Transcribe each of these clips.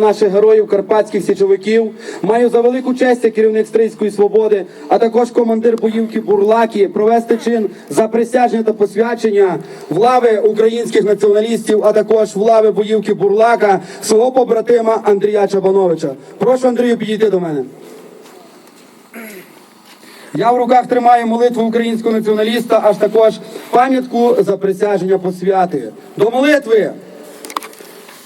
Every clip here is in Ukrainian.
Наших героїв карпатських січовиків маю за велику честь керівник Стрийської свободи, а також командир боївки Бурлаки провести чин за присяження та посвячення в лави українських націоналістів, а також в лави боївки Бурлака свого побратима Андрія Чабановича. Прошу Андрію підійти до мене. Я в руках тримаю молитву українського націоналіста, аж також пам'ятку за присяження посвяти. До молитви!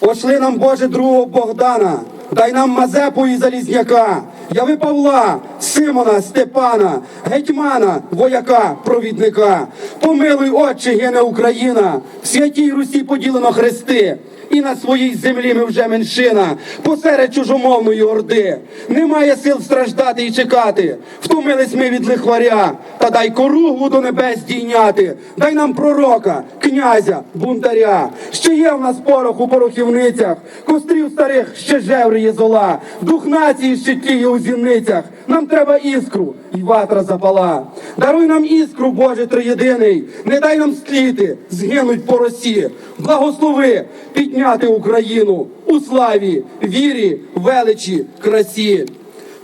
Пошли нам, Боже, другого Богдана, дай нам Мазепу і Залізняка, яви Павла, Симона, Степана, гетьмана, вояка, провідника. Помилуй, Отче, гине Україна, в святій Русі поділено хрести. І на своїй землі ми вже меншина, посеред чужомовної орди. Немає сил страждати і чекати. Втомились ми від лихваря, та дай коругу до небес дійняти. Дай нам пророка, князя, бунтаря. Ще є в нас порох у порохівницях, кострів старих ще жевріє зола, дух нації ще тліє у зіницях. Нам треба іскру, і ватра запала. Даруй нам іскру, Боже триєдиний, не дай нам стліти, згинуть по росі. Благослови підняти Україну у славі, вірі, величі, красі.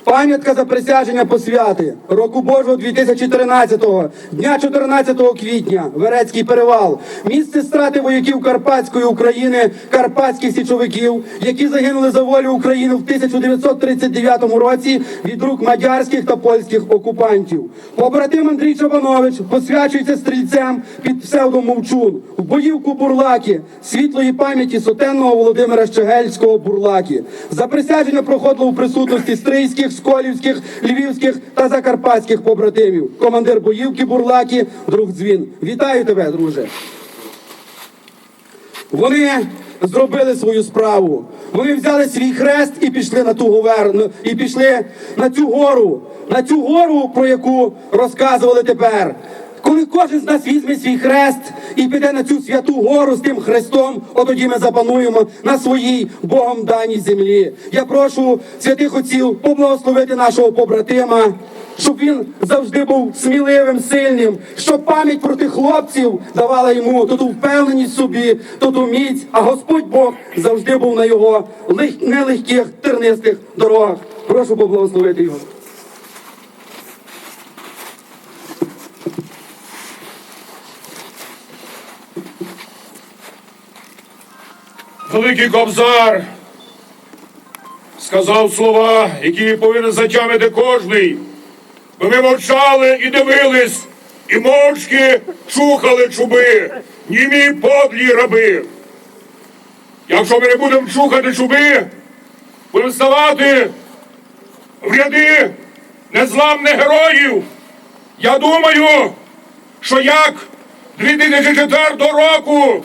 Пам'ятка за присяження посвяти. Року Божого 2013-го, дня 14 квітня, Верецький перевал, місце страти вояків Карпатської України, карпатських січовиків, які загинули за волю України в 1939 році від рук мадярських та польських окупантів. Побратим Андрій Чабанович посвячується стрільцем під псевдом Мовчун. В боївку Бурлаки, світлої пам'яті сотенного Володимира Щегельського Бурлаки. За присяження проходило у присутності стрийських, сколівських, львівських та закарпатських побратимів. Командир боївки Бурлаки, друг дзвін. Вітаю тебе, друже. Вони зробили свою справу. Вони взяли свій хрест і пішли на ту говерну, і пішли на цю гору, на цю гору, про яку розказували тепер. Коли кожен з нас візьме свій хрест і піде на цю святу гору з тим хрестом, от тоді ми запануємо на своїй Богом даній землі. Я прошу святих отців поблагословити нашого побратима, щоб він завжди був сміливим, сильним, щоб пам'ять про тих хлопців давала йому ту впевненість собі, ту міць, а Господь Бог завжди був на його лег- нелегких тернистих дорогах. Прошу поблагословити його. Великий Кобзар сказав слова, які повинен затямити кожний. Бо ми мовчали і дивились, і мовчки чухали чуби, німі подлі раби. Якщо ми не будемо чухати чуби, будемо ставати в ряди незламних героїв. Я думаю, що як 2004 року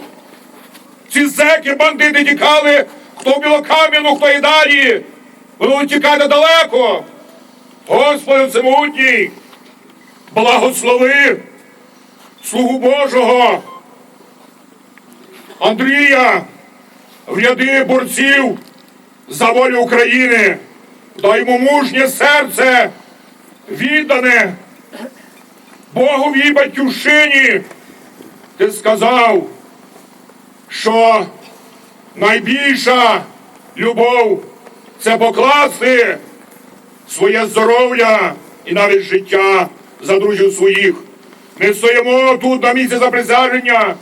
ці зеки, бандити тікали, хто в Білокам'яну, хто і далі. Будуть тікати далеко. Господи Всемогутній, благослови слугу Божого Андрія в ряди борців за волю України. Дай йому мужнє серце, віддане Боговій батьківщині. Ти сказав, що найбільша любов це покласти своє здоров'я і навіть життя за друзів своїх. Ми стоїмо тут на місці заприсяження,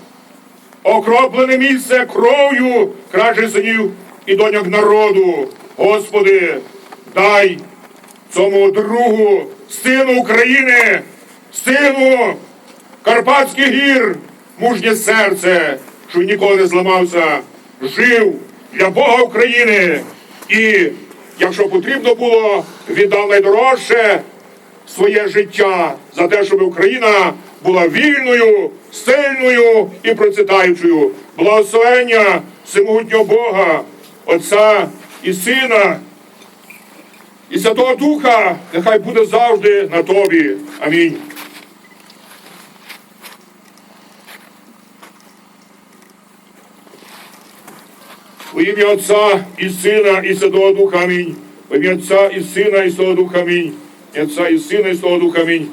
окроплене місце кров'ю кращих синів і доньок народу. Господи, дай цьому другу сину України, сину Карпатських гір, мужнє серце, що ніколи не зламався, жив для Бога України. І якщо потрібно було, віддав найдорожче своє життя за те, щоб Україна була вільною, сильною і процвітаючою. Благословення всемогутнього Бога, Отця і Сина. І Святого Духа нехай буде завжди на тобі. Амінь. У ім'я Отця і Сина, і Святого Духа Амінь. Во ім'я Отця і Сина, і Святого Духа Амінь. І Отця і Сина, і Святого Духа Амінь.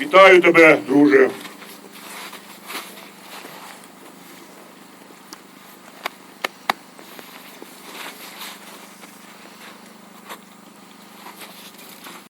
Вітаю тебе, друже.